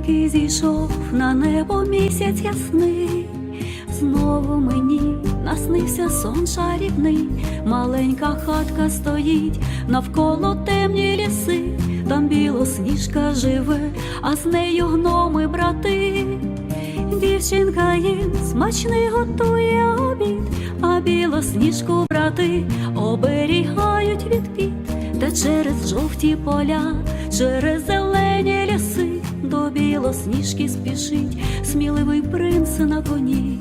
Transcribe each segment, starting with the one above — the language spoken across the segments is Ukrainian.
великий зійшов на небо місяць ясний, знову мені наснився сон шарівний, маленька хатка стоїть, навколо темні ліси, там білосніжка живе, а з нею гноми брати. Дівчинка їм смачний готує обід, а білосніжку брати оберігають від піт, та через жовті поля, через зелені білосніжки спішить сміливий принц на коні.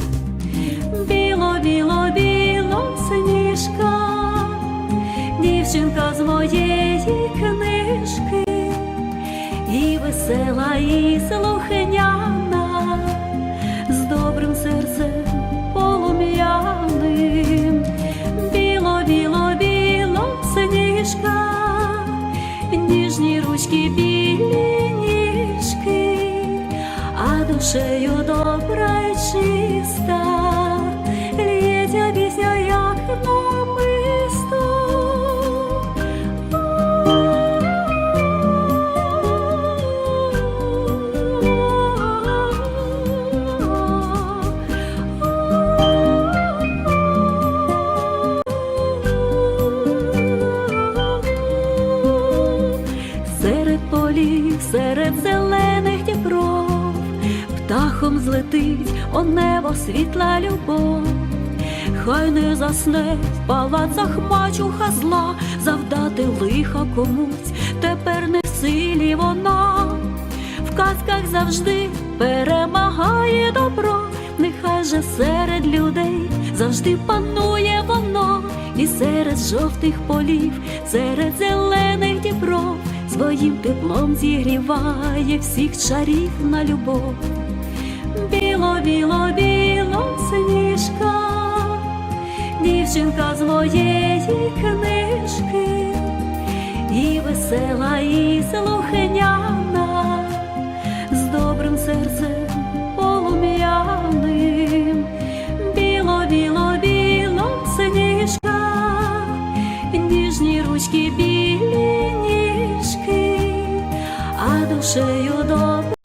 Біло, біло, біло, сніжка, дівчинка з моєї книжки, і весела, і слухняна, з добрим серцем полум'яним. Біло, біло, біло, сніжка, ніжні ручки, білі ніжки, душею добра й чиста, лється пісня, як намисто. Серед полів, серед дібров, птахом злетить о небо світла любов. Хай не засне в палацах мачуха зла, завдати лиха комусь, тепер не в силі вона. В казках завжди перемагає добро, нехай же серед людей завжди панує воно, і серед жовтих полів, серед зелених дібров, своїм теплом зігріває всіх чарів на любов. Біло, біло, біло, сніжка, дівчинка з моєї книжки, і весела, і слухняна, з добрим серцем полум'яним. Біло, біло, біло, сніжка, ніжні ручки, білі ніжки, а душею добре.